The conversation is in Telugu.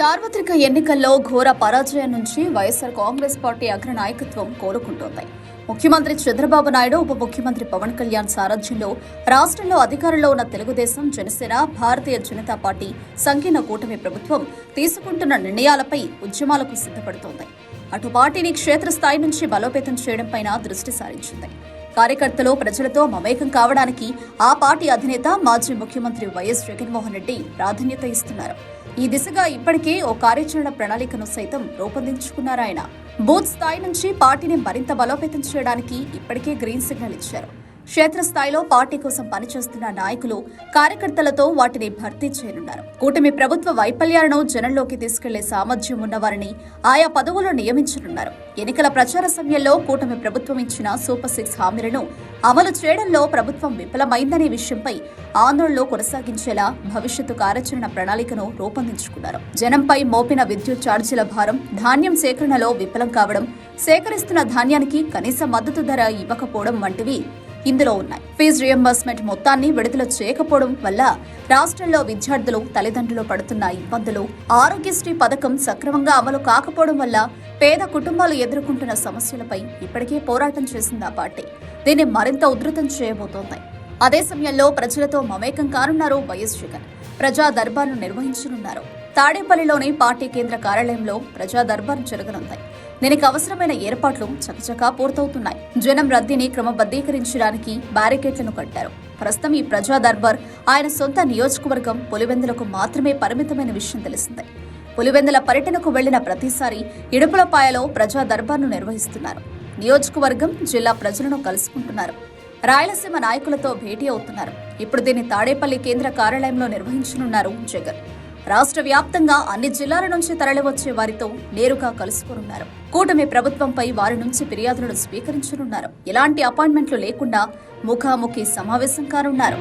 సార్వత్రిక ఎన్నికల్లో ఘోర పరాజయం నుంచి వైఎస్ఆర్ కాంగ్రెస్ పార్టీ అగ్రనాయకత్వం కోలుకుంటోంది. ముఖ్యమంత్రి చంద్రబాబు నాయుడు ఉప ముఖ్యమంత్రి పవన్ కళ్యాణ్ సారథ్యంలో రాష్ట్రంలో అధికారంలో ఉన్న తెలుగుదేశం జనసేన భారతీయ జనతా పార్టీ సంకీర్ణ కూటమి ప్రభుత్వం తీసుకుంటున్న నిర్ణయాలపై ఉద్యమాలకు సిద్ధపడుతోంది. అటు పార్టీని క్షేత్రస్థాయి నుంచి బలోపేతం చేయడంపైన దృష్టి సారించింది. కార్యకర్తలు ప్రజలతో మమేకం కావడానికి ఆ పార్టీ అధినేత మాజీ ముఖ్యమంత్రి వైఎస్ జగన్మోహన్ రెడ్డి ప్రాధాన్యత ఇస్తున్నారు. ఈ దిశగా ఇప్పటికే ఓ కార్యాచరణ ప్రణాళికను సైతం రూపొందించుకున్నారాయన. బూత్ స్థాయి నుంచి పార్టీని మరింత బలోపేతం చేయడానికి ఇప్పటికే గ్రీన్ సిగ్నల్ ఇచ్చారు. క్షేత్రస్థాయిలో పార్టీ కోసం పనిచేస్తున్న నాయకులు కార్యకర్తలతో వాటిని భర్తీ చేయనున్నారు. కూటమి ప్రభుత్వ వైఫల్యాలను జనంలోకి తీసుకెళ్ళే సామర్థ్యం ఉన్నవారిని ఆయా పదవులు నియమించనున్నారు. ఎన్నికల ప్రచార సమయంలో కూటమి ప్రభుత్వం ఇచ్చిన సూపర్ సిక్స్ హామీలను అమలు చేయడంలో ప్రభుత్వం విఫలమైందనే విషయంపై ఆందోళనలో కొనసాగించేలా భవిష్యత్తు కార్యాచరణ ప్రణాళికను రూపొందించుకున్నారు. జనంపై మోపిన విద్యుత్ ఛార్జీల భారం ధాన్యం సేకరణలో విఫలం కావడం సేకరిస్తున్న ధాన్యానికి కనీస మద్దతు ధర ఇవ్వకపోవడం వంటివి ఇందులో ఉన్నాయి. ఫీజు రియంబర్స్మెంట్ మొత్తాన్ని విడుదల చేయకపోవడం వల్ల రాష్ట్రంలో విద్యార్థులు తల్లిదండ్రులు పడుతున్న ఇబ్బందులు ఆరోగ్యశ్రీ పథకం సక్రమంగా అమలు కాకపోవడం వల్ల పేద కుటుంబాలు ఎదుర్కొంటున్న సమస్యలపై ఇప్పటికే పోరాటం చేసింది ఆ పార్టీ. దీన్ని మరింత ఉధృతం చేయబోతోంది. అదే సమయంలో ప్రజలతో మమేకం కానున్నారు వైఎస్ జగన్. ప్రజా దర్బార్ను నిర్వహించనున్నారు. తాడేపల్లిలోని పార్టీ కేంద్ర కార్యాలయంలో ప్రజా దర్బార్ జరగనుంది. దీనికి అవసరమైన ఏర్పాట్లు చకచకా పూర్తవుతున్నాయి. జనం రద్దీని క్రమబద్ధీకరించడానికి బ్యారికేడ్లను కట్టారు. ప్రస్తుతం ఈ ప్రజా దర్బార్ ఆయన సొంత నియోజకవర్గం పులివెందులకు మాత్రమే పరిమితమైన విషయం తెలిసిందే. పులివెందుల పర్యటనకు వెళ్ళిన ప్రతిసారి ఇడుపులపాయలో ప్రజా దర్బార్ను నిర్వహిస్తున్నారు. నియోజకవర్గం జిల్లా ప్రజలను కలుసుకుంటున్నారు. రాయలసీమ నాయకులతో భేటీ అవుతున్నారు. ఇప్పుడు దీన్ని తాడేపల్లి కేంద్ర కార్యాలయంలో నిర్వహించనున్నారు జగన్. రాష్ట్ర వ్యాప్తంగా అన్ని జిల్లాల నుంచి తరలివచ్చే వారితో నేరుగా కలుసుకోనున్నారు. కూటమి ప్రభుత్వంపై వారి నుంచి ఫిర్యాదులను స్వీకరించనున్నారు. ఎలాంటి అపాయింట్మెంట్లు లేకుండా ముఖాముఖి సమావేశం కానున్నారు.